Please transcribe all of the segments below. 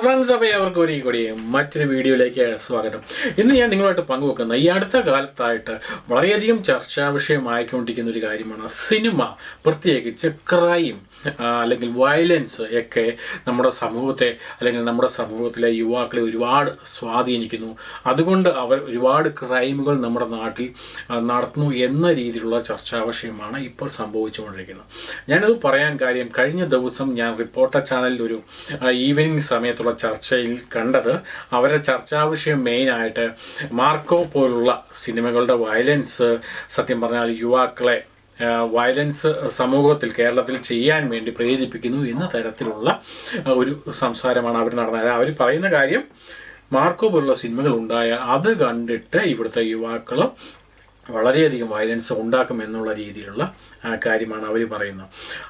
Friends അപ്പോൾ അവർക്ക് ഒരു കൂടി മറ്റൊരു വീഡിയോയിലേക്ക് സ്വാഗതം. ഇന്ന് ഞാൻ നിങ്ങളുമായിട്ട് പങ്കുവെക്കുന്ന ഈ അടുത്ത കാലത്തായിട്ട് വളരെയധികം ചർച്ചാ വിഷയമായിക്കൊണ്ടിരിക്കുന്ന ഒരു കാര്യമാണ് സിനിമ. പ്രത്യേകിച്ച് ക്രൈം. അല്ലെങ്കിൽ വയലൻസ് ഒക്കെ നമ്മുടെ സമൂഹത്തെ അല്ലെങ്കിൽ നമ്മുടെ സമൂഹത്തിലെ യുവാക്കളെ ഒരുപാട് സ്വാധീനിക്കുന്നു. അതുകൊണ്ട് അവർ ഒരുപാട് ക്രൈമുകൾ നമ്മുടെ നാട്ടിൽ നടത്തുന്നു എന്ന രീതിയിലുള്ള ചർച്ചാ വിഷയമാണ് ഇപ്പോൾ സംഭവിച്ചുകൊണ്ടിരിക്കുന്നത്. ഞാനത് പറയാൻ കാര്യം കഴിഞ്ഞ ദിവസം ഞാൻ റിപ്പോർട്ടർ ചാനലിൽ ഒരു ഈവനിങ് സമയത്തുള്ള ചർച്ചയിൽ കണ്ടത് അവരെ ചർച്ചാ വിഷയം മെയിനായിട്ട് മാർക്കോ പോലുള്ള സിനിമകളുടെ വയലൻസ് സത്യം പറഞ്ഞാൽ യുവാക്കളെ വയലൻസ് സമൂഹത്തിൽ കേരളത്തിൽ ചെയ്യാൻ വേണ്ടി പ്രേരിപ്പിക്കുന്നു എന്ന തരത്തിലുള്ള ഒരു സംസാരമാണ് അവർ നടന്നത്. അവർ പറയുന്ന കാര്യം മാർക്കോ പോലുള്ള സിനിമകൾ ഉണ്ടായ അത് കണ്ടിട്ട് ഇവിടുത്തെ യുവാക്കൾ വളരെയധികം വയലൻസ് ഉണ്ടാക്കും എന്നുള്ള രീതിയിലുള്ള കാര്യമാണ് അവർ പറയുന്നത്.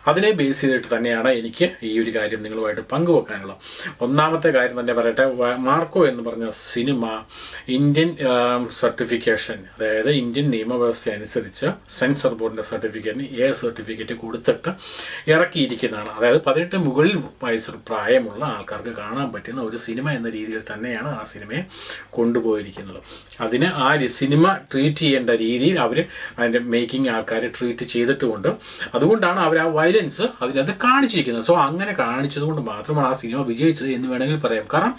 അതിനെ ബേസ് ചെയ്തിട്ട് തന്നെയാണ് എനിക്ക് ഈ ഒരു കാര്യം നിങ്ങളുമായിട്ട് പങ്കുവെക്കാനുള്ളത്. ഒന്നാമത്തെ കാര്യം തന്നെ പറയട്ടെ മാർക്കോ എന്ന് പറഞ്ഞ സിനിമ ഇന്ത്യൻ സർട്ടിഫിക്കേഷൻ അതായത് ഇന്ത്യൻ നിയമവ്യവസ്ഥ അനുസരിച്ച് സെൻസർ ബോർഡിന്റെ സർട്ടിഫിക്കറ്റിന് എ സർട്ടിഫിക്കറ്റ് കൊടുത്തിട്ട് ഇറക്കിയിരിക്കുന്നതാണ്. അതായത് പതിനെട്ട് മുകളിൽ വയസ്സ് പ്രായമുള്ള ആൾക്കാർക്ക് കാണാൻ പറ്റുന്ന ഒരു സിനിമ എന്ന രീതിയിൽ തന്നെയാണ് ആ സിനിമയെ കൊണ്ടുപോയിരിക്കുന്നത്. അതിന് ആ സിനിമ ട്രീറ്റ് ചെയ്യേണ്ട രീതിയിൽ അവർ അതിന്റെ മേക്കിംഗ് ആൾക്കാരെ ട്രീറ്റ് ചെയ്തിട്ടുമുണ്ട് അതുകൊണ്ടാണ് അവർ ആ വയലൻസ് അതിനകത്ത് കാണിച്ചിരിക്കുന്നത്. സോ അങ്ങനെ കാണിച്ചത് കൊണ്ട് മാത്രമാണ് ആ സിനിമ വിജയിച്ചത് എന്ന് വേണമെങ്കിൽ പറയാം. കാരണം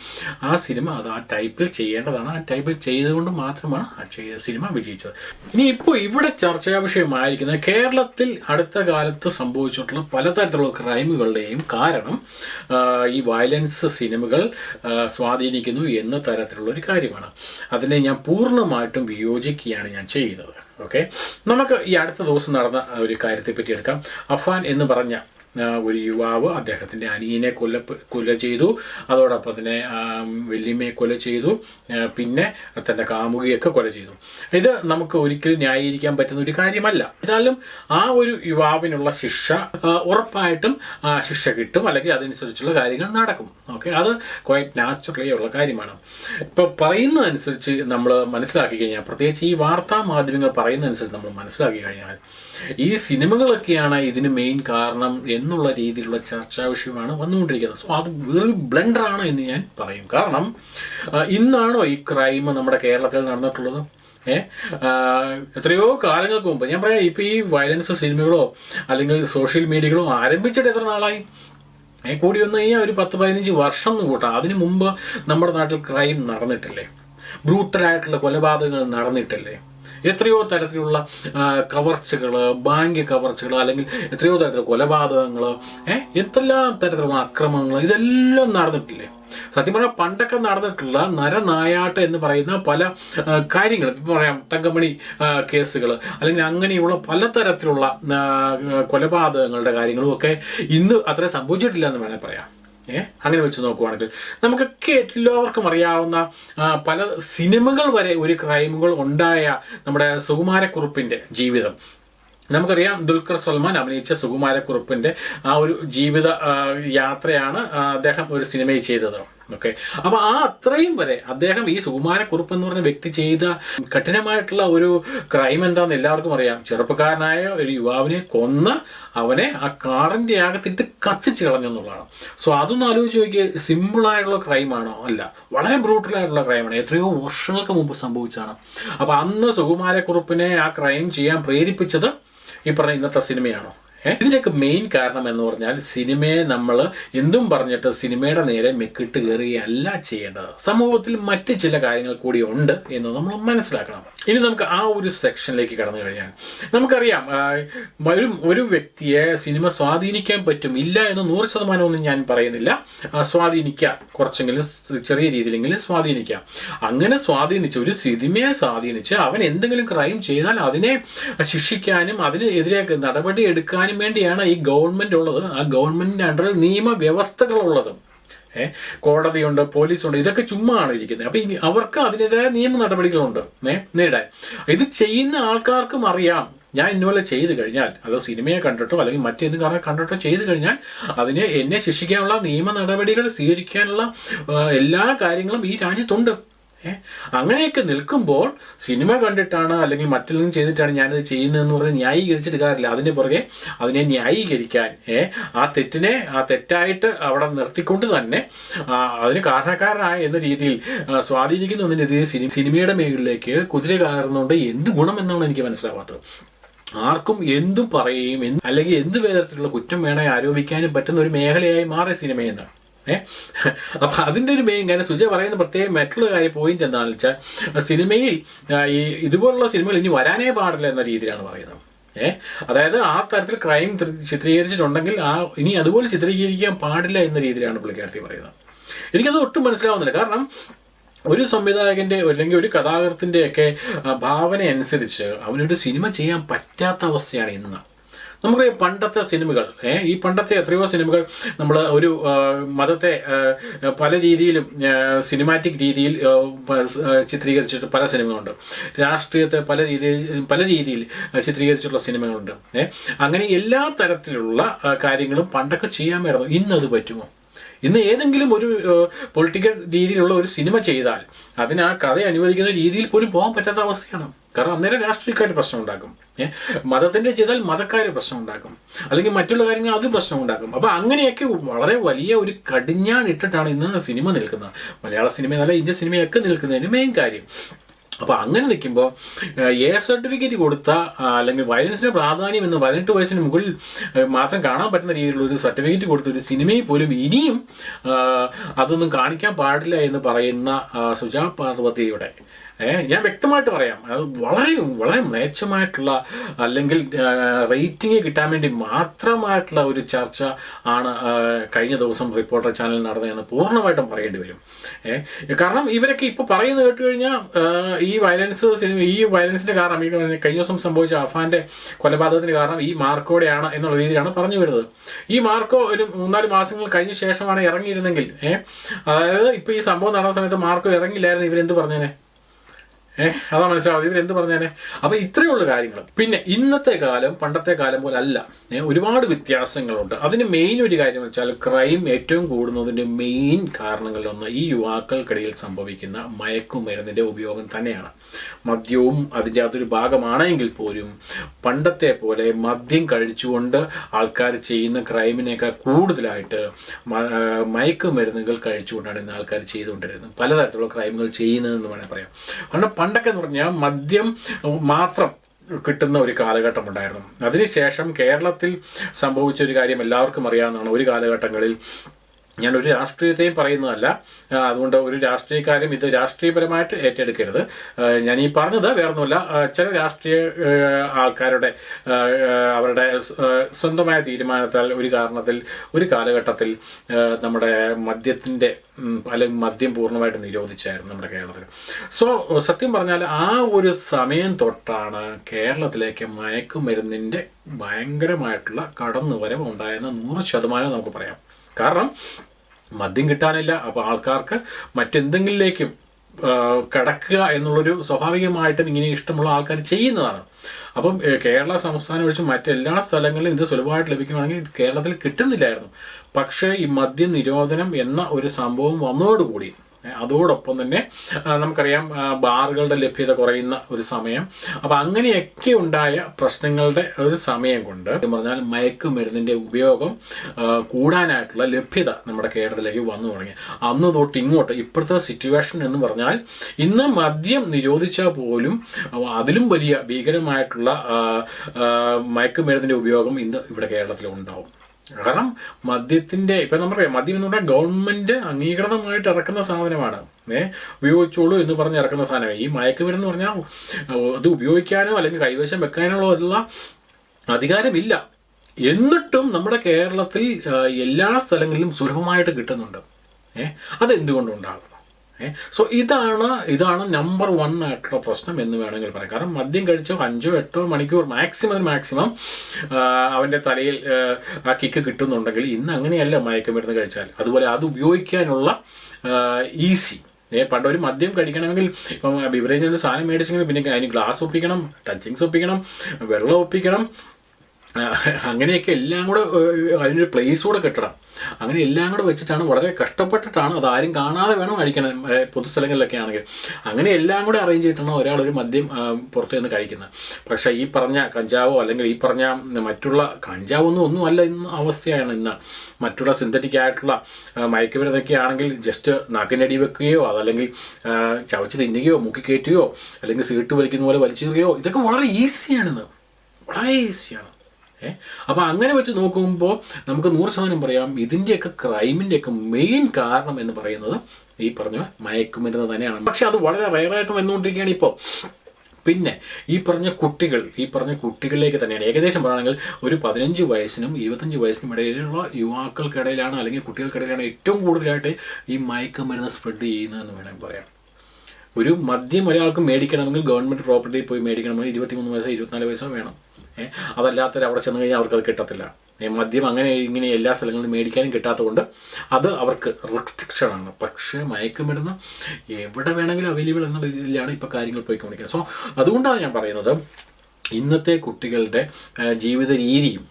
ആ സിനിമ അത് ആ ടൈപ്പിൽ ചെയ്യേണ്ടതാണ്. ആ ടൈപ്പിൽ ചെയ്തുകൊണ്ട് മാത്രമാണ് ആ സിനിമ വിജയിച്ചത്. ഇനി ഇപ്പോൾ ഇവിടെ ചർച്ചാ വിഷയമായിരിക്കുന്നത് കേരളത്തിൽ അടുത്ത കാലത്ത് സംഭവിച്ചിട്ടുള്ള പലതരത്തിലുള്ള ക്രൈമുകളുടെയും കാരണം ഈ വയലൻസ് സിനിമകൾ സ്വാധീനിക്കുന്നു എന്ന തരത്തിലുള്ള ഒരു കാര്യമാണ്. അതിനെ ഞാൻ പൂർണമായിട്ടും വിയോജിക്കുകയാണ് ഞാൻ ചെയ്യുന്നത്. ഓക്കെ നമുക്ക് ഈ അടുത്ത ദിവസം നടന്ന ഒരു കാര്യത്തെ പറ്റി എടുക്കാം. അഫാൻ എന്ന് പറഞ്ഞ ഒരു യുവാവ് അദ്ദേഹത്തിന്റെ അനിയനെ കൊല്ല കൊല ചെയ്തു. അതോടൊപ്പം തന്നെ വെല്ലിമയെ കൊല ചെയ്തു. പിന്നെ തന്റെ കാമുകിയൊക്കെ കൊല ചെയ്തു. ഇത് നമുക്ക് ഒരിക്കലും ന്യായീകരിക്കാൻ പറ്റുന്ന ഒരു കാര്യമല്ല. എന്നാലും ആ ഒരു യുവാവിനുള്ള ശിക്ഷ ഉറപ്പായിട്ടും ശിക്ഷ കിട്ടും. അല്ലെങ്കിൽ അതനുസരിച്ചുള്ള കാര്യങ്ങൾ നടക്കും. ഓക്കെ? അത് ക്വൈറ്റ് നാച്ചുറലി ഉള്ള കാര്യമാണ്. ഇപ്പോൾ പറയുന്നതനുസരിച്ച് നമ്മൾ മനസ്സിലാക്കി കഴിഞ്ഞാൽ പ്രത്യേകിച്ച് ഈ വാർത്താ മാധ്യമങ്ങൾ പറയുന്നതനുസരിച്ച് നമ്മൾ മനസ്സിലാക്കി കഴിഞ്ഞാൽ ഈ സിനിമകളൊക്കെയാണ് ഇതിന് മെയിൻ കാരണം എന്നുള്ള രീതിയിലുള്ള ചർച്ചാ വിഷയമാണ് വന്നുകൊണ്ടിരിക്കുന്നത്. സോ അത് വെറും ബ്ലണ്ടറാണ് എന്ന് ഞാൻ പറയും. കാരണം ഇന്നാണോ ഈ ക്രൈം നമ്മുടെ കേരളത്തിൽ നടന്നിട്ടുള്ളത്? എത്രയോ കാലങ്ങൾക്ക് മുമ്പ്. ഞാൻ പറയാം ഇപ്പോൾ ഈ വയലൻസ് സിനിമകളോ അല്ലെങ്കിൽ സോഷ്യൽ മീഡിയകളോ ആരംഭിച്ചിട്ട് എത്ര നാളായി? കൂടി വന്നു കഴിഞ്ഞാൽ ഒരു പത്ത് പതിനഞ്ച് വർഷം കൂട്ടാം. അതിനു മുമ്പ് നമ്മുടെ നാട്ടിൽ ക്രൈം നടന്നിട്ടില്ലേ? ബ്രൂട്ടലായിട്ടുള്ള കൊലപാതകങ്ങൾ നടന്നിട്ടില്ലേ? എത്രയോ തരത്തിലുള്ള കവർച്ചകൾ ബാങ്ക് കവർച്ചകൾ അല്ലെങ്കിൽ എത്രയോ തരത്തിലുള്ള കൊലപാതകങ്ങൾ ഏഹ് എന്തെല്ലാം തരത്തിലുള്ള അക്രമങ്ങൾ ഇതെല്ലാം നടന്നിട്ടില്ലേ? സത്യം പറഞ്ഞാൽ പണ്ടൊക്കെ നടന്നിട്ടുള്ള നരനായാട്ട് എന്ന് പറയുന്ന പല കാര്യങ്ങൾ ഇപ്പം പറയാം തങ്കമണി കേസുകൾ അല്ലെങ്കിൽ അങ്ങനെയുള്ള പലതരത്തിലുള്ള കൊലപാതകങ്ങളുടെ കാര്യങ്ങളും ഒക്കെ ഇന്ന് അത്ര സംഭവിച്ചിട്ടില്ല എന്ന് വേണേൽ പറയാം. ഏ? അങ്ങനെ വെച്ച് നോക്കുവാണെങ്കിൽ നമുക്കൊക്കെ എല്ലാവർക്കും അറിയാവുന്ന പല സിനിമകൾ വരെ ഒരു ക്രൈമുകൾ ഉണ്ടായ നമ്മുടെ സുകുമാരക്കുറുപ്പിന്റെ ജീവിതം. നമുക്കറിയാം ദുൽഖർ സൽമാൻ അഭിനയിച്ച സുകുമാരക്കുറുപ്പിന്റെ ആ ഒരു ജീവിത യാത്രയാണ് അദ്ദേഹം ഒരു സിനിമയിൽ ചെയ്തത്. ഓക്കെ അപ്പൊ ആ അത്രയും വരെ അദ്ദേഹം ഈ സുകുമാരക്കുറുപ്പ് എന്ന് പറഞ്ഞ വ്യക്തി ചെയ്ത കഠിനമായിട്ടുള്ള ഒരു ക്രൈം എന്താണെന്ന് എല്ലാവർക്കും അറിയാം. ചെറുപ്പക്കാരനായ ഒരു യുവാവിനെ കൊന്ന് അവനെ ആ കാറിന്റെ അകത്തിട്ട് കത്തിച്ച് കളഞ്ഞു എന്നുള്ളതാണ്. സോ അതൊന്ന് ആലോചിച്ച് നോക്കിയ സിമ്പിളായിട്ടുള്ള ക്രൈമാണോ അല്ല. വളരെ ബ്രൂട്ടലായിട്ടുള്ള ക്രൈമാണ് എത്രയോ വർഷങ്ങൾക്ക് മുമ്പ് സംഭവിച്ചാണ് അപ്പൊ അന്ന് സുകുമാരക്കുറുപ്പിനെ ആ ക്രൈം ചെയ്യാൻ പ്രേരിപ്പിച്ചത് ഈ പറഞ്ഞ ഇന്നത്തെ സിനിമയാണോ? ഏ? ഇതിന്റെയൊക്കെ മെയിൻ കാരണം എന്ന് പറഞ്ഞാൽ സിനിമയെ നമ്മൾ എന്തും പറഞ്ഞിട്ട് സിനിമയുടെ നേരെ മെക്കിട്ട് കയറുകയല്ല ചെയ്യേണ്ടത്. സമൂഹത്തിൽ മറ്റ് ചില കാര്യങ്ങൾ കൂടി ഉണ്ട് എന്ന് നമ്മൾ മനസ്സിലാക്കണം. ഇനി നമുക്ക് ആ ഒരു സെക്ഷനിലേക്ക് കടന്നു കഴിഞ്ഞാൽ നമുക്കറിയാം ഒരു ഒരു വ്യക്തിയെ സിനിമ സ്വാധീനിക്കാൻ പറ്റും ഇല്ല എന്ന് നൂറ് ശതമാനമൊന്നും ഞാൻ പറയുന്നില്ല. സ്വാധീനിക്കാം. കുറച്ചെങ്കിലും ചെറിയ രീതിയിലെങ്കിലും സ്വാധീനിക്കാം. അങ്ങനെ സ്വാധീനിച്ച് ഒരു സിനിമയെ സ്വാധീനിച്ച് അവൻ എന്തെങ്കിലും ക്രൈം ചെയ്താൽ അതിനെ ശിക്ഷിക്കാനും അതിനെതിരെ നടപടി എടുക്കാനും വേണ്ടിയാണ് ഈ ഗവൺമെന്റ് ഉള്ളത്. ആ ഗവൺമെന്റിന്റെ അണ്ടറിൽ നിയമവ്യവസ്ഥകളുള്ളത്. ഏഹ് കോടതിയുണ്ട് പോലീസുണ്ട് ഇതൊക്കെ ചുമ്മാ ആണ് ഇരിക്കുന്നത്. അപ്പം അവർക്ക് അതിന്റെതായ നിയമ നടപടികളുണ്ട്. ഏഹ് നേരിടാൻ. ഇത് ചെയ്യുന്ന ആൾക്കാർക്കും അറിയാം. ഞാൻ ഇന്നുപോലെ ചെയ്തു കഴിഞ്ഞാൽ അത് സിനിമയെ കണ്ടിട്ടോ അല്ലെങ്കിൽ മറ്റേത് കാരണം കണ്ടിട്ടോ ചെയ്തു കഴിഞ്ഞാൽ അതിനെ എന്നെ ശിക്ഷിക്കാനുള്ള നിയമ നടപടികൾ സ്വീകരിക്കാനുള്ള എല്ലാ കാര്യങ്ങളും ഈ രാജ്യത്തുണ്ട്. ഏ? അങ്ങനെയൊക്കെ നിൽക്കുമ്പോൾ സിനിമ കണ്ടിട്ടാണ് അല്ലെങ്കിൽ മറ്റുള്ള ചെയ്തിട്ടാണ് ഞാനിത് ചെയ്യുന്നതെന്ന് പറഞ്ഞ് ന്യായീകരിച്ചിട്ട് കാര്യമില്ല അതിന് പുറകെ അതിനെ ന്യായീകരിക്കാൻ ആ തെറ്റിനെ ആ തെറ്റായിട്ട് അവിടെ നിർത്തിക്കൊണ്ട് തന്നെ അതിന് കാരണക്കാരനായ എന്ന രീതിയിൽ സ്വാധീനിക്കുന്ന ഒന്നിന്റെ രീതിയിൽ സിനിമയുടെ മേഖലയിലേക്ക് കുതിര കയറുന്നതുകൊണ്ട് എന്ത് ഗുണം എന്നാണ് എനിക്ക് മനസ്സിലാവാത്തത്. ആർക്കും എന്തും പറയുകയും അല്ലെങ്കിൽ എന്ത് വിധത്തിലുള്ള കുറ്റം വേണേ ആരോപിക്കാനും പറ്റുന്ന ഒരു മേഖലയായി മാറിയ സിനിമയെന്നാണ്. ഏ? അപ്പൊ അതിന്റെ ഒരു മെയിൻ കാര്യം സുജ പറയുന്ന പ്രത്യേകം മറ്റുള്ള കാര്യം പോയിന്റ് എന്താണെന്ന് വെച്ചാൽ സിനിമയിൽ ഈ ഇതുപോലുള്ള സിനിമകൾ ഇനി വരാനേ പാടില്ല എന്ന രീതിയിലാണ് പറയുന്നത്. ഏഹ് അതായത് ആ തരത്തിൽ ക്രൈം ചിത്രീകരിച്ചിട്ടുണ്ടെങ്കിൽ ആ ഇനി അതുപോലെ ചിത്രീകരിക്കാൻ പാടില്ല എന്ന രീതിയിലാണ് പുള്ളിക്കാരത്തി പറയുന്നത്. എനിക്കത് ഒട്ടും മനസ്സിലാവുന്നില്ല. കാരണം ഒരു സംവിധായകന്റെ അല്ലെങ്കിൽ ഒരു കഥാകൃത്തിന്റെ ഒക്കെ ഭാവന അനുസരിച്ച് അവനൊരു സിനിമ ചെയ്യാൻ പറ്റാത്ത അവസ്ഥയാണ് ഇന്ന്. നമുക്കറിയാം പണ്ടത്തെ സിനിമകൾ ഈ പണ്ടത്തെ എത്രയോ സിനിമകൾ നമ്മൾ ഒരു മതത്തെ പല രീതിയിലും സിനിമാറ്റിക് രീതിയിൽ ചിത്രീകരിച്ചിട്ട് പല സിനിമകളുണ്ട്. രാഷ്ട്രീയത്തെ പല രീതിയിൽ പല രീതിയിൽ ചിത്രീകരിച്ചിട്ടുള്ള സിനിമകളുണ്ട് അങ്ങനെ എല്ലാ തരത്തിലുള്ള കാര്യങ്ങളും പണ്ടൊക്കെ ചെയ്യാമായിരുന്നു. ഇന്നത് പറ്റുമോ? ഇന്ന് ഏതെങ്കിലും ഒരു പൊളിറ്റിക്കൽ രീതിയിലുള്ള ഒരു സിനിമ ചെയ്താൽ അതിന് ആ കഥ അനുവദിക്കുന്ന രീതിയിൽ പോലും പോകാൻ പറ്റാത്ത അവസ്ഥയാണ്. കാരണം അന്നേരം രാഷ്ട്രീയക്കാർ പ്രശ്നം ഉണ്ടാക്കും ഏഹ് ചെയ്താൽ മതക്കാർ പ്രശ്നം ഉണ്ടാക്കും അല്ലെങ്കിൽ മറ്റുള്ള കാര്യങ്ങൾ അത് പ്രശ്നം ഉണ്ടാക്കും അപ്പൊ അങ്ങനെയൊക്കെ വളരെ വലിയ ഒരു കടിഞ്ഞാൺ ഇട്ടിട്ടാണ് ഇന്ന് സിനിമ നിൽക്കുന്നത്. മലയാള സിനിമ നല്ല ഇന്ത്യൻ സിനിമയൊക്കെ നിൽക്കുന്നതിന് മെയിൻ കാര്യം. അപ്പോൾ അങ്ങനെ നിൽക്കുമ്പോൾ എ സർട്ടിഫിക്കറ്റ് കൊടുത്ത അല്ലെങ്കിൽ വയലൻസിന് പ്രാധാന്യം എന്ന് പതിനെട്ട് വയസ്സിന് മുകളിൽ മാത്രം കാണാൻ പറ്റുന്ന രീതിയിലുള്ള ഒരു സർട്ടിഫിക്കറ്റ് കൊടുത്ത ഒരു സിനിമയിൽ പോലും ഇനിയും അതൊന്നും കാണിക്കാൻ പാടില്ല എന്ന് പറയുന്ന സുജാ പാർവതിയുടെ ഞാൻ വ്യക്തമായിട്ട് പറയാം. അത് വളരെ വളരെ മ്ലേച്ഛമായിട്ടുള്ള അല്ലെങ്കിൽ റേറ്റിംഗ് കിട്ടാൻ വേണ്ടി മാത്രമായിട്ടുള്ള ഒരു ചർച്ച ആണ് കഴിഞ്ഞ ദിവസം റിപ്പോർട്ടർ ചാനൽ നടന്നതെന്ന് പൂർണമായിട്ടും പറയേണ്ടി വരും. കാരണം ഇവരൊക്കെ ഇപ്പോൾ പറയുന്നത് കേട്ട് കഴിഞ്ഞാൽ ഈ വയലൻസ് സിനിമ ഈ വയലൻസിന്റെ കാരണം ഈ കഴിഞ്ഞ ദിവസം സംഭവിച്ച അഫാന്റെ കൊലപാതകത്തിന് കാരണം ഈ മാർക്കോടെയാണ് എന്നുള്ള രീതിയിലാണ് പറഞ്ഞു വരുന്നത്. ഈ മാർക്കോ ഒരു മൂന്നാൽ മാസങ്ങൾ കഴിഞ്ഞ ശേഷമാണ് ഇറങ്ങിയിരുന്നെങ്കിൽ അതായത് ഇപ്പൊ ഈ സംഭവം നടന്ന സമയത്ത് മാർക്കോ ഇറങ്ങില്ലായിരുന്നു ഇവരെന്ത് പറഞ്ഞേനെ? ഏഹ് അതാ മനസ്സിലാവും ഇവരെന്ത് പറഞ്ഞേനെ? അപ്പൊ ഇത്രയുള്ള കാര്യങ്ങൾ പിന്നെ ഇന്നത്തെ കാലം പണ്ടത്തെ കാലം പോലെ അല്ല ഒരുപാട് വ്യത്യാസങ്ങളുണ്ട്. അതിന് മെയിൻ ഒരു കാര്യം വെച്ചാൽ ക്രൈം ഏറ്റവും കൂടുന്നതിന്റെ മെയിൻ കാരണങ്ങളിലൊന്ന് ഈ യുവാക്കൾക്കിടയിൽ സംഭവിക്കുന്ന മയക്കുമരുന്നിന്റെ ഉപയോഗം തന്നെയാണ്. മദ്യവും അതിന്റെ അതൊരു ഭാഗമാണെങ്കിൽ പോലും പണ്ടത്തെ പോലെ മദ്യം കഴിച്ചുകൊണ്ട് ആൾക്കാർ ചെയ്യുന്ന ക്രൈമിനേക്കാൾ കൂടുതലായിട്ട് മയക്കു മരുന്നുകൾ മയക്കുമരുന്നുകൾ കഴിച്ചുകൊണ്ടാണ് ഇന്ന് ആൾക്കാർ ചെയ്തുകൊണ്ടിരുന്നത്. പലതരത്തിലുള്ള ക്രൈമുകൾ ചെയ്യുന്നതെന്ന് വേണേൽ പറയാം. കാരണം പണ്ടൊക്കെ എന്ന് പറഞ്ഞാൽ മദ്യം മാത്രം കിട്ടുന്ന ഒരു കാലഘട്ടം ഉണ്ടായിരുന്നു അതിനുശേഷം കേരളത്തിൽ സംഭവിച്ച ഒരു കാര്യം എല്ലാവർക്കും അറിയാവുന്നതാണ്. ഒരു കാലഘട്ടങ്ങളിൽ ഞാൻ ഒരു രാഷ്ട്രീയത്തെയും പറയുന്നതല്ല. അതുകൊണ്ട് ഒരു രാഷ്ട്രീയക്കാരും ഇത് രാഷ്ട്രീയപരമായിട്ട് ഏറ്റെടുക്കരുത്. ഞാൻ ഈ പറഞ്ഞത് വേറൊന്നുമില്ല. ചില രാഷ്ട്രീയ ആൾക്കാരുടെ അവരുടെ സ്വന്തമായ തീരുമാനത്താൽ ഒരു കാരണത്തിൽ ഒരു കാലഘട്ടത്തിൽ നമ്മുടെ മദ്യത്തിന്റെ അല്ലെങ്കിൽ മദ്യം പൂർണമായിട്ട് നിരോധിച്ചായിരുന്നു നമ്മുടെ കേരളത്തിൽ. സോ സത്യം പറഞ്ഞാൽ ആ ഒരു സമയം തൊട്ടാണ് കേരളത്തിലേക്ക് മയക്കുമരുന്നിന്റെ ഭയങ്കരമായിട്ടുള്ള കടന്നുവരവ് ഉണ്ടായെന്ന് നൂറ് ശതമാനം നമുക്ക് പറയാം. കാരണം മദ്യം കിട്ടാനില്ല. അപ്പോൾ ആൾക്കാർക്ക് മറ്റെന്തെങ്കിലേക്കും കിടക്കുക എന്നുള്ളൊരു സ്വാഭാവികമായിട്ടും ഇങ്ങനെ ഇഷ്ടമുള്ള ആൾക്കാർ ചെയ്യുന്നതാണ്. അപ്പം കേരള സംസ്ഥാനം ഒഴിച്ച് മറ്റെല്ലാ സ്ഥലങ്ങളിലും ഇത് സുലഭമായിട്ട് ലഭിക്കുകയാണെങ്കിൽ കേരളത്തിൽ കിട്ടുന്നില്ലായിരുന്നു. പക്ഷേ ഈ മദ്യ നിരോധനം എന്ന ഒരു സംഭവം വന്നതോടുകൂടി അതോടൊപ്പം തന്നെ നമുക്കറിയാം ബാറുകളുടെ ലഭ്യത കുറയുന്ന ഒരു സമയം. അപ്പം അങ്ങനെയൊക്കെ ഉണ്ടായ പ്രശ്നങ്ങളുടെ ഒരു സമയം കൊണ്ട് പറഞ്ഞാൽ മയക്കുമരുന്നിന്റെ ഉപയോഗം കൂടാനായിട്ടുള്ള ലഭ്യത നമ്മുടെ കേരളത്തിലേക്ക് വന്നു തുടങ്ങി. അന്ന് തൊട്ട് ഇങ്ങോട്ട് ഇപ്പോഴത്തെ സിറ്റുവേഷൻ എന്ന് പറഞ്ഞാൽ ഇന്ന് മദ്യം നിരോധിച്ചാൽ പോലും അതിലും വലിയ ഭീകരമായിട്ടുള്ള മയക്കുമരുന്നിന്റെ ഉപയോഗം ഇന്ന് ഇവിടെ കേരളത്തിൽ ഉണ്ടാവും കാരണം മദ്യത്തിന്റെ ഇപ്പൊ നമുക്കറിയാം മദ്യം എന്ന് പറഞ്ഞാൽ ഗവൺമെന്റ് അംഗീകൃതമായിട്ട് ഇറക്കുന്ന സാധനമാണ്. ഏ ഉപയോഗിച്ചോളൂ എന്ന് പറഞ്ഞ് ഇറക്കുന്ന സാധനമാണ്. ഈ മയക്കുമരുന്ന് പറഞ്ഞാൽ അത് ഉപയോഗിക്കാനോ അല്ലെങ്കിൽ കൈവശം വെക്കാനോ ഉള്ള അധികാരമില്ല. എന്നിട്ടും നമ്മുടെ കേരളത്തിൽ എല്ലാ സ്ഥലങ്ങളിലും സുലഭമായിട്ട് കിട്ടുന്നുണ്ട്. ഏഹ് അതെന്തുകൊണ്ടുണ്ടാകുന്നു ഏ സോ ഇതാണ് ഇതാണ് നമ്പർ വൺ ആയിട്ടുള്ള പ്രശ്നം എന്ന് വേണമെങ്കിൽ പറയാം. കാരണം മദ്യം കഴിച്ചോ അഞ്ചോ എട്ടോ മണിക്കൂർ മാക്സിമം മാക്സിമം അവന്റെ തലയിൽ ആ, കിക്ക് കിട്ടുന്നുണ്ടെങ്കിൽ ഇന്ന് അങ്ങനെയല്ല മയക്കുമരുന്ന് കഴിച്ചാൽ. അതുപോലെ അത് ഉപയോഗിക്കാനുള്ള ഈസി പണ്ട് ഒരു മദ്യം കഴിക്കണമെങ്കിൽ ഇപ്പം ബിവറേജിന്റെ സാധനം മേടിച്ചെങ്കിൽ പിന്നെ അതിന് ഗ്ലാസ് ഒപ്പിക്കണം ടച്ചിങ്സ് ഒപ്പിക്കണം വെള്ളം ഒപ്പിക്കണം അങ്ങനെയൊക്കെ എല്ലാം കൂടെ അതിനൊരു പ്ലേസ് കൂടെ കെട്ടണം. അങ്ങനെ എല്ലാം കൂടെ വെച്ചിട്ടാണ് വളരെ കഷ്ടപ്പെട്ടിട്ടാണ് അത് ആരും കാണാതെ വേണം കഴിക്കണം പൊതുസ്ഥലങ്ങളിലൊക്കെ ആണെങ്കിൽ. അങ്ങനെ എല്ലാം കൂടെ അറേഞ്ച് ചെയ്തിട്ടാണ് ഒരാൾ ഒരു മദ്യം പുറത്തു നിന്ന് കഴിക്കുന്നത്. പക്ഷേ ഈ പറഞ്ഞ കഞ്ചാവോ അല്ലെങ്കിൽ ഈ പറഞ്ഞ മറ്റുള്ള കഞ്ചാവൊന്നും ഒന്നും അല്ല ഇന്ന് അവസ്ഥയാണ് ഇന്ന്. മറ്റുള്ള സിന്തറ്റിക് ആയിട്ടുള്ള മയക്കുവരതൊക്കെ ആണെങ്കിൽ ജസ്റ്റ് നാക്കിനടി വെക്കുകയോ അതല്ലെങ്കിൽ ചവച്ച് തിന്നുകയോ മുക്കി കയറ്റുകയോ അല്ലെങ്കിൽ സീട്ട് വലിക്കുന്ന പോലെ വലിച്ചെറിയോ ഇതൊക്കെ വളരെ ഈസിയാണിന്ന് വളരെ ഈസിയാണ് അപ്പോൾ അങ്ങനെ വെച്ച് നോക്കുമ്പോൾ നമുക്ക് നൂറ് ശതമാനം പറയാം ഇതിന്റെയൊക്കെ ക്രൈമിന്റെയൊക്കെ മെയിൻ കാരണം എന്ന് പറയുന്നത് ഈ പറഞ്ഞ മയക്കുമരുന്ന് തന്നെയാണ്. പക്ഷെ അത് വളരെ റയറായിട്ട് വന്നുകൊണ്ടിരിക്കുകയാണ് ഇപ്പോൾ പിന്നെ ഈ പറഞ്ഞ കുട്ടികൾ ഈ പറഞ്ഞ കുട്ടികളിലേക്ക് തന്നെയാണ്. ഏകദേശം പറയുകയാണെങ്കിൽ ഒരു പതിനഞ്ച് വയസ്സിനും ഇരുപത്തഞ്ച് വയസ്സിനും ഇടയിലുള്ള യുവാക്കൾക്കിടയിലാണ് അല്ലെങ്കിൽ കുട്ടികൾക്കിടയിലാണ് ഏറ്റവും കൂടുതലായിട്ട് ഈ മയക്കുമരുന്ന് സ്പ്രെഡ് ചെയ്യുന്നതെന്ന് വേണമെങ്കിൽ പറയാം. ഒരു മദ്യം ഒരാൾക്ക് മേടിക്കണമെങ്കിൽ ഗവൺമെന്റ് പ്രോപ്പർട്ടിയിൽ പോയി മേടിക്കണമെങ്കിൽ ഇരുപത്തിമൂന്ന് വയസ്സോ ഇരുപത്തിനാല് വയസ്സോ വേണം. അതല്ലാത്തവർ അവിടെ ചെന്ന് കഴിഞ്ഞാൽ അവർക്കത് കിട്ടത്തില്ല. മദ്യം അങ്ങനെ ഇങ്ങനെ എല്ലാ സ്ഥലങ്ങളിലും മേടിക്കാനും കിട്ടാത്തതുകൊണ്ട് അത് അവർക്ക് റെസ്ട്രിക്ഷനാണ് പക്ഷേ മയക്കുമരുന്ന് എവിടെ വേണമെങ്കിലും അവൈലബിൾ എന്ന രീതിയിലാണ് ഇപ്പോൾ കാര്യങ്ങൾ പോയിക്കൊണ്ടിരിക്കുന്നത്. സോ അതുകൊണ്ടാണ് ഞാൻ പറയുന്നത് ഇന്നത്തെ കുട്ടികളുടെ ജീവിത രീതിയും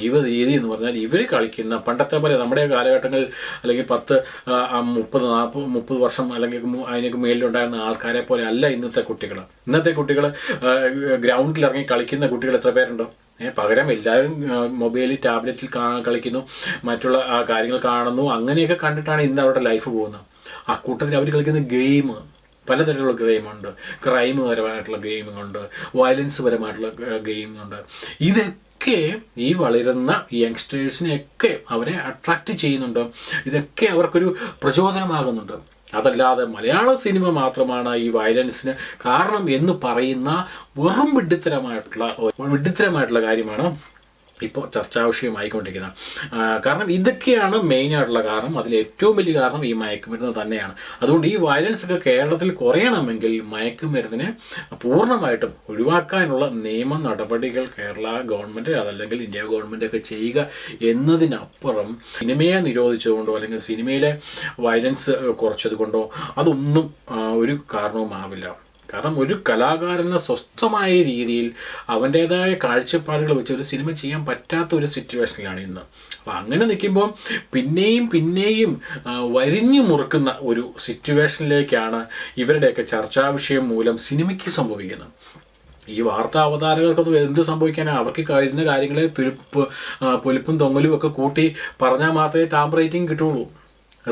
ജീവിത രീതി എന്ന് പറഞ്ഞാൽ ഇവർ കളിക്കുന്ന പണ്ടത്തെ പോലെ നമ്മുടെ കാലഘട്ടങ്ങളിൽ അല്ലെങ്കിൽ പത്ത് മുപ്പത് നാൽപ്പത് മുപ്പത് വർഷം അല്ലെങ്കിൽ അതിനൊക്കെ മേലിലുണ്ടായിരുന്ന ആൾക്കാരെ പോലെ അല്ല ഇന്നത്തെ കുട്ടികൾ. ഇന്നത്തെ കുട്ടികൾ ഗ്രൗണ്ടിൽ ഇറങ്ങി കളിക്കുന്ന കുട്ടികൾ എത്ര പേരുണ്ടോ? പകരം എല്ലാവരും മൊബൈലിൽ ടാബ്ലറ്റിൽ കളിക്കുന്നു മറ്റുള്ള കാര്യങ്ങൾ കാണുന്നു അങ്ങനെയൊക്കെ കണ്ടിട്ടാണ് ഇന്ന് അവരുടെ ലൈഫ് പോകുന്നത്. ആ കൂട്ടത്തിൽ അവർ കളിക്കുന്ന ഗെയിം പലതരത്തിലുള്ള ഗെയിമുണ്ട്. ക്രൈം പരമായിട്ടുള്ള ഗെയിമുണ്ട്. വയലൻസ് പരമായിട്ടുള്ള ഗെയിമുണ്ട്. ഇതൊക്കെ ഈ വളരുന്ന യങ്സ്റ്റേഴ്സിനെയൊക്കെ അവരെ അട്രാക്റ്റ് ചെയ്യുന്നുണ്ട്. ഇതൊക്കെ അവർക്കൊരു പ്രചോദനമാകുന്നുണ്ട്. അതല്ലാതെ മലയാള സിനിമ മാത്രമാണ് ഈ വയലൻസിന് കാരണം എന്ന് പറയുന്ന വെറും വിഡിത്തരമായിട്ടുള്ള വിഡിത്തരമായിട്ടുള്ള കാര്യമാണ് ഇപ്പോൾ ചർച്ചാ വിഷയമായിക്കൊണ്ടിരിക്കുന്നത് കാരണം ഇതൊക്കെയാണ് മെയിൻ ആയിട്ടുള്ള കാരണം. അതിൽ ഏറ്റവും വലിയ കാരണം ഈ മയക്കുമരുന്ന് തന്നെയാണ്. അതുകൊണ്ട് ഈ വയലൻസ് ഒക്കെ കേരളത്തിൽ കുറയണമെങ്കിൽ മയക്കുമരുന്നിനെ പൂർണമായിട്ടും ഒഴിവാക്കാനുള്ള നിയമ നടപടികൾ കേരള ഗവൺമെന്റ് അതല്ലെങ്കിൽ ഇന്ത്യ ഗവൺമെന്റ് ഒക്കെ ചെയ്യുക എന്നതിനപ്പുറം സിനിമയെ നിരോധിച്ചതുകൊണ്ടോ അല്ലെങ്കിൽ സിനിമയിലെ വയലൻസ് കുറച്ചത് കൊണ്ടോ അതൊന്നും ഒരു കാരണവുമാവില്ല. കാരണം ഒരു കലാകാരന് സ്വസ്ഥമായ രീതിയിൽ അവന്റേതായ കാഴ്ചപ്പാടുകൾ വെച്ച് ഒരു സിനിമ ചെയ്യാൻ പറ്റാത്ത ഒരു സിറ്റുവേഷനിലാണ് ഇന്ന്. അപ്പോൾ അങ്ങനെ നിൽക്കുമ്പോൾ പിന്നെയും പിന്നെയും വരിഞ്ഞു മുറുക്കുന്ന ഒരു സിറ്റുവേഷനിലേക്കാണ് ഇവരുടെയൊക്കെ ചർച്ചാ വിഷയം മൂലം സിനിമയ്ക്ക് സംഭവിക്കുന്നത്. ഈ വാർത്താ അവതാരകർക്കൊന്നും എന്ത് സംഭവിക്കാനാണ് അവർക്ക് കഴിയുന്ന കാര്യങ്ങളെ തുരുപ്പ് പൊലിപ്പും തൊങ്ങലും ഒക്കെ കൂട്ടി പറഞ്ഞാൽ മാത്രമേ ടാമ്പ് റേറ്റിംഗ് കിട്ടുള്ളൂ.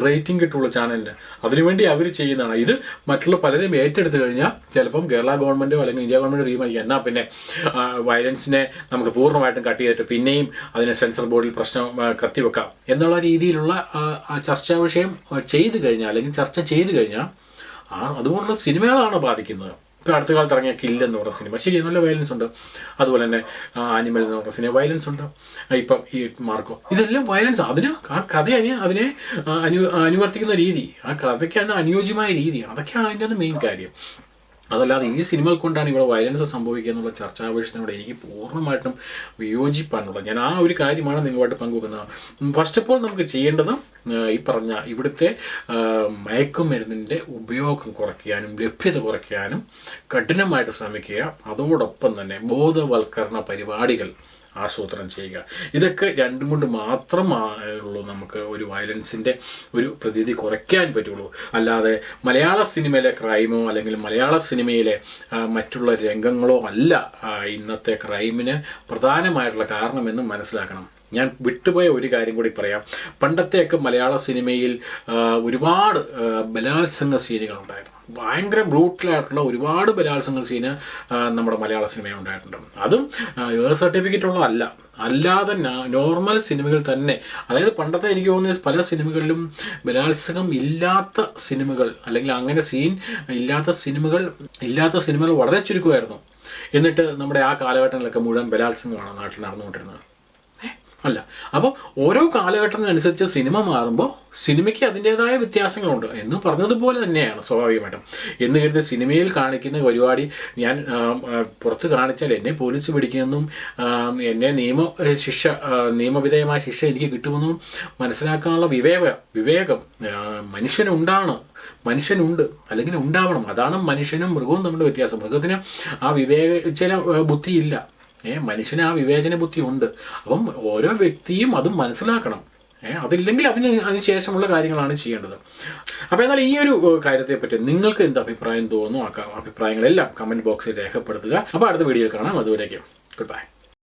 റേറ്റിംഗ് കിട്ടുള്ളൂ ചാനലിന് അതിനുവേണ്ടി അവർ ചെയ്യുന്നതാണ്. ഇത് മറ്റുള്ള പലരും ഏറ്റെടുത്തു കഴിഞ്ഞാൽ ചിലപ്പം കേരള ഗവൺമെന്റോ അല്ലെങ്കിൽ ഇന്ത്യ ഗവൺമെന്റ് തീരുമാനിക്കുക എന്നാൽ പിന്നെ വയലൻസിനെ നമുക്ക് പൂർണമായിട്ടും കട്ട് ചെയ്തിട്ട് പിന്നെയും അതിനെ സെൻസർ ബോർഡിൽ പ്രശ്നം കത്തിവെക്കാം. എന്നുള്ള രീതിയിലുള്ള ചർച്ചാ വിഷയം ചെയ്തു കഴിഞ്ഞാൽ അല്ലെങ്കിൽ ചർച്ച ചെയ്തു കഴിഞ്ഞാൽ ആ അതുപോലുള്ള സിനിമകളാണ് ബാധിക്കുന്നത്. ഇപ്പോൾ അടുത്ത കാലത്ത് ഇറങ്ങിയ കില്ല് എന്ന് പറഞ്ഞ സിനിമ ശരി നല്ല വയലൻസ് ഉണ്ട്. അതുപോലെ തന്നെ ആനിമൽ എന്ന് പറഞ്ഞ സിനിമ വയലൻസ് ഉണ്ട്. ഇപ്പം ഈ മാർക്കോ ഇതെല്ലാം വയലൻസ് അതിന് ആ കഥ അതിനെ അതിനെ അനു അനുവർത്തിക്കുന്ന രീതി. ആ കഥയ്ക്ക് അതിന് അനുയോജ്യമായ രീതി. അതൊക്കെയാണ് അതിന്റെ മെയിൻ കാര്യം. അതല്ലാതെ ഈ സിനിമകൾ കൊണ്ടാണ് ഇവിടെ വയലൻസ് സംഭവിക്കുക എന്നുള്ള ചർച്ചാ വിഷയത്തിനോട് എനിക്ക് പൂർണമായിട്ടും വിയോജിപ്പാണുള്ളത്. ഞാൻ ആ ഒരു കാര്യമാണ് നിങ്ങളുമായിട്ട് പങ്കുവെക്കുന്നത്. ഫസ്റ്റ് ഓഫ് ഓൾ നമുക്ക് ചെയ്യേണ്ടത് ഈ പറഞ്ഞ ഇവിടുത്തെ മയക്കുമരുന്നിന്റെ ഉപയോഗം കുറയ്ക്കാനും ലഭ്യത കുറയ്ക്കാനും കഠിനമായിട്ട് ശ്രമിക്കുക. അതോടൊപ്പം തന്നെ ബോധവൽക്കരണ പരിപാടികൾ ആസൂത്രണം ചെയ്യുക. ഇതൊക്കെ രണ്ടും കൊണ്ട് മാത്രമായുള്ളൂ നമുക്ക് ഒരു വയലൻസിന്റെ ഒരു പ്രതീതി കുറയ്ക്കാൻ പറ്റുള്ളൂ. അല്ലാതെ മലയാള സിനിമയിലെ ക്രൈമോ അല്ലെങ്കിൽ മലയാള സിനിമയിലെ മറ്റുള്ള രംഗങ്ങളോ അല്ല ഇന്നത്തെ ക്രൈമിന് പ്രധാനമായിട്ടുള്ള കാരണമെന്ന് മനസ്സിലാക്കണം. ഞാൻ വിട്ടുപോയ ഒരു കാര്യം കൂടി പറയാം. പണ്ടത്തെയൊക്കെ മലയാള സിനിമയിൽ ഒരുപാട് ബലാത്സംഗ സീനുകളുണ്ടായിരുന്നു. ഭയങ്കര ബ്രൂട്ടലായിട്ടുള്ള ഒരുപാട് ബലാത്സംഗ സീന് നമ്മുടെ മലയാള സിനിമയിൽ ഉണ്ടായിട്ടുണ്ട്. അതും യുവ സർട്ടിഫിക്കറ്റ് ഉള്ളതല്ല അല്ലാതെ നോർമൽ സിനിമകൾ തന്നെ അതായത് പണ്ടത്തെ എനിക്ക് തോന്നുന്നത് പല സിനിമകളിലും ബലാത്സംഗം ഇല്ലാത്ത സിനിമകൾ അല്ലെങ്കിൽ അങ്ങനെ സീൻ ഇല്ലാത്ത സിനിമകൾ ഇല്ലാത്ത സിനിമകൾ വളരെ ചുരുക്കമായിരുന്നു. എന്നിട്ട് നമ്മുടെ ആ കാലഘട്ടങ്ങളിലൊക്കെ മുഴുവൻ ബലാത്സംഗമാണ് നാട്ടിൽ നടന്നുകൊണ്ടിരുന്നത്? അല്ല. അപ്പോൾ ഓരോ കാലഘട്ടത്തിനനുസരിച്ച് സിനിമ മാറുമ്പോൾ സിനിമയ്ക്ക് അതിന്റെതായ വ്യത്യാസങ്ങളുണ്ട്. എന്ന് പറഞ്ഞതുപോലെ തന്നെയാണ് സ്വാഭാവികമായിട്ടും. എന്ന് കരുതി സിനിമയിൽ കാണിക്കുന്ന പരിപാടി ഞാൻ പുറത്ത് കാണിച്ചാൽ എന്നെ പോലീസ് പിടിക്കുമെന്നും എന്നെ നിയമ ശിക്ഷ നിയമവിധേയമായ ശിക്ഷ എനിക്ക് കിട്ടുമെന്നും മനസ്സിലാക്കാനുള്ള വിവേക വിവേകം മനുഷ്യനുണ്ടാണ്. മനുഷ്യനുണ്ട്. അല്ലെങ്കിൽ ഉണ്ടാവണം. അതാണ് മനുഷ്യനും മൃഗവും തമ്മിലുള്ള വ്യത്യാസം. മൃഗത്തിന് ആ വിവേക ചില ബുദ്ധിയില്ല. ഏ മനുഷ്യന് ആ വിവേചന ബുദ്ധി ഉണ്ട്. അപ്പം ഓരോ വ്യക്തിയും അത് മനസ്സിലാക്കണം. ഏ അതില്ലെങ്കിൽ അതിന് അതിനുശേഷമുള്ള കാര്യങ്ങളാണ് ചെയ്യേണ്ടത്. അപ്പോൾ എന്നാൽ ഈ ഒരു കാര്യത്തെ കാര്യത്തെപ്പറ്റി നിങ്ങൾക്ക് എന്ത് അഭിപ്രായം തോന്നുന്നു? ആ അഭിപ്രായങ്ങളെല്ലാം കമന്റ് ബോക്സിൽ രേഖപ്പെടുത്തുക. അപ്പോൾ അടുത്ത വീഡിയോയിൽ കാണാം. അതുവരേക്കും. Good bye